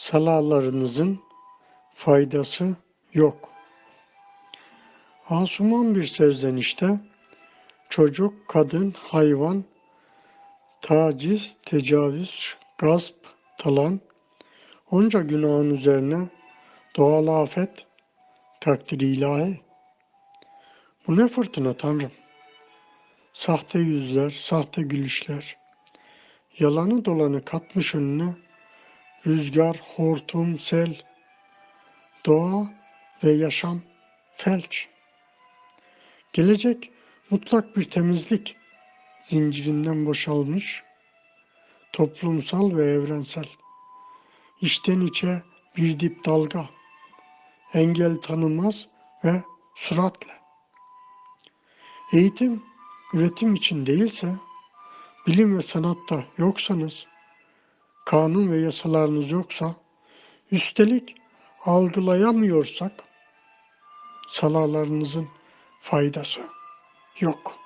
salalarınızın faydası yok. Asuman bir serzenişte çocuk, kadın, hayvan, taciz, tecavüz, gasp, talan, onca günahın üzerine doğal afet, takdir ilahi. Bu ne fırtına Tanrım? Sahte yüzler, sahte gülüşler, yalanı dolanı katmış önüne, rüzgar, hortum, sel, doğa ve yaşam felç. Gelecek mutlak bir temizlik zincirinden boşalmış, toplumsal ve evrensel. İçten içe bir dip dalga, engel tanımaz ve süratle. Eğitim, üretim için değilse, bilim ve sanatta yoksanız, kanun ve yasalarınız yoksa, üstelik algılayamıyorsak, salalarınızın faydası yok.